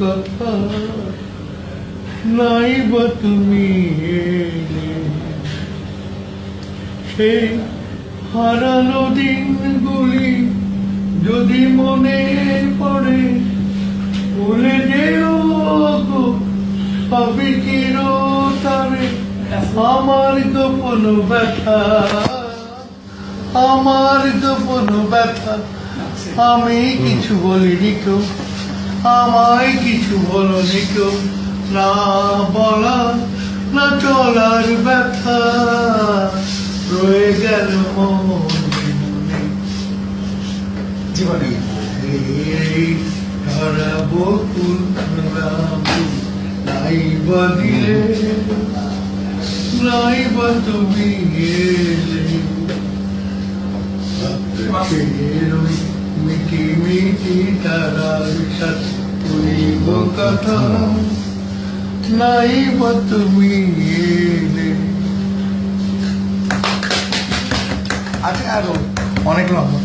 কথা নাই বা তুমি সেই হারানো দিনগুলি যদি মনে পড়ে, ভুলে যেও গো, সবই চিরতরে। আমার গোপন ব্যথা, আমার গোপন ব্যথা। আমি কিছু বলিনি কেউ। আমায় কিছু বলনি কেউ? না বলা না চলার ব্যথা। রয়ে গেল জীবনে ধরা বকুল নাই বা দিলে নাই বা তুমি ওই মিটি মিটি তারার সাথে কইব কথা নাই বা তুমি এলে। আছে আরও অনেক লম্বা।